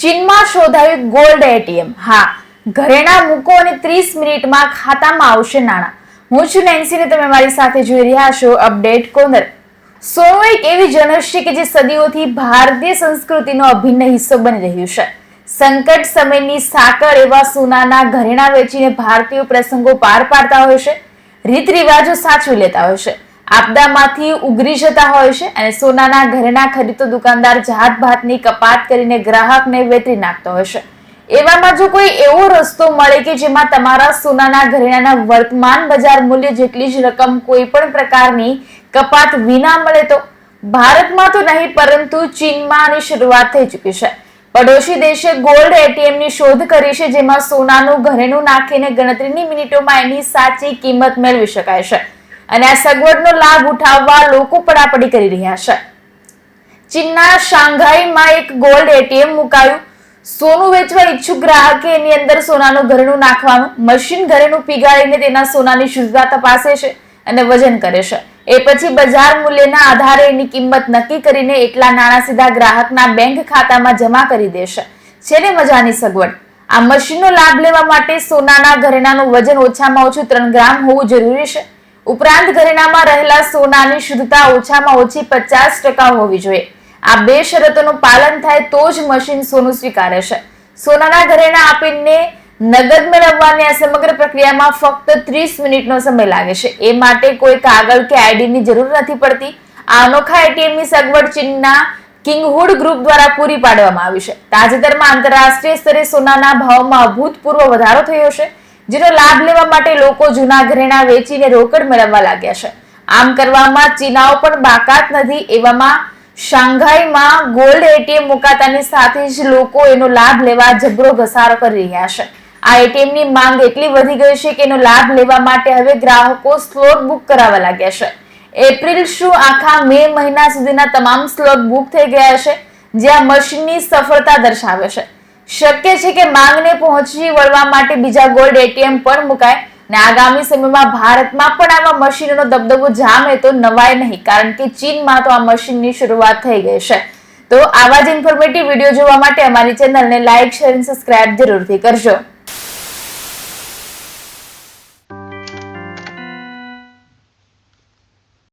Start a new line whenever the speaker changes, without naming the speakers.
ચીનમાં શોધાયું gold ATM. હા, ઘરેણા મૂકો અને ત્રીસ મિનિટમાં ખાતામાં આવશે નાણાં. હું છું નેન્સીને, તમે મારી સાથે જોઈ રહ્યા છો અપડેટ કોર્નર. સોનું એક એવી જનસ છે કે જે સદીઓથી ભારતીય સંસ્કૃતિનો અભિન્ન હિસ્સો બની રહ્યું છે. સંકટ સમયની સાકર એવા સોનાના ઘરેણા વેચીને ભારતીયો પ્રસંગો પાર પાડતા હોય છે. રીત રિવાજો સાચવી લેતા હોય છે. આપદામાંથી ઉગરી જતા હોય છે અને સોનાના ઘરેણા ખરીદતો દુકાનદાર જાત ભાતની કપાત કરીને ગ્રાહકને વેતરી નાખતો હોય છે. એવામાં જો કોઈ એવો રસ્તો મળે કે જેમાં તમારા સોનાના ઘરેણાના વર્તમાન બજાર મૂલ્ય જેટલી જ રકમ કોઈ પણ પ્રકારની કપાત વિના મળે તો? ભારતમાં તો નહીં, પરંતુ ચીનમાં આની શરૂઆત થઈ ચૂકી છે. પડોશી દેશે ગોલ્ડ એટીએમની શોધ કરી છે, જેમાં સોનાનું ઘરેણું નાખીને ગણતરીની મિનિટોમાં એની સાચી કિંમત મેળવી શકાય છે. અને આ સગવડનો લાભ ઉઠાવવા લોકો પડાપડી કરી રહ્યા છે. ચીનના શાંઘાઈમાં એક ગોલ્ડ એટીએમ મુકાયું. સોનું વેચવા ઈચ્છુક ગ્રાહકે એની અંદર સોનાનું ઘરેણું નાખવાનું, મશીન ઘરેણું પીગાળીને તેના સોનાની શુદ્ધતા તપાસે છે અને વજન કરે છે. એ પછી બજાર મૂલ્યના આધારે એની કિંમત નક્કી કરીને એટલા નાણાં સીધા ગ્રાહકના બેંક ખાતામાં જમા કરી દેશે છે. ને મજાની સગવડ. આ મશીનનો લાભ લેવા માટે સોનાના ઘરેણાનું વજન ઓછામાં ઓછું ત્રણ ગ્રામ હોવું જરૂરી છે. ઉપરાંત ઘરેણામાં રહેલા સોનાની શુદ્ધતા ઓછામાં ઓછી પચાસ ટકા હોવી જોઈએ. આ બે શરતોનું પાલન થાય તો જ મશીન સોનું સ્વીકારે છે. સોનાના ઘરેણા આપીને નગદ મેળવવાની આ સમગ્ર પ્રક્રિયામાં ફક્ત ત્રીસ મિનિટનો સમય લાગે છે. એ માટે કોઈ કાગળ કે આઈડીની જરૂર નથી પડતી. આ અનોખા એટીએમની સગવડ ચીનના કિંગહુડ ગ્રુપ દ્વારા પૂરી પાડવામાં આવી છે. તાજેતરમાં આંતરરાષ્ટ્રીય સ્તરે સોનાના ભાવમાં અભૂતપૂર્વ વધારો થયો છે. જેનો લાભ લેવા માટે લોકો જૂના ઘરેણા વેચીને રોકડ મેળવવા લાગ્યા છે. આમ કરવામાં ચીનાઓ પણ બાકાત નથી એવામાં શાંઘાઈમાં ગોલ્ડ એટીએમ મુકાતાની સાથે જ લોકો એનો લાભ લેવા જબરો ઘસારો કરી રહ્યા છે. આ એટીએમની માંગ એટલી વધી ગઈ છે કે એનો લાભ લેવા માટે હવે ગ્રાહકો સ્લોટ બુક કરાવવા લાગ્યા છે. એપ્રિલ શું આખા મે મહિના સુધીના તમામ સ્લોટ બુક થઈ ગયા છે જ્યાં મશીનની સફળતા દર્શાવે છે. શક્ય છે કે માંગને પહોંચી વળવા માટે બીજા ગોલ્ડ એટીએમ પણ મુકાય. ને આગામી સમયમાં ભારતમાં પણ આવા મશીનોનો દબદબો જામે તો નવાય નહીં, કારણ કે ચીનમાં તો આ મશીનની શરૂઆત થઈ ગઈ છે. તો આવા જ ઇન્ફોર્મેટિવ વીડિયો જોવા માટે અમારી ચેનલને લાઇક શેર અને સબસ્ક્રાઇબ જરૂરથી કરજો.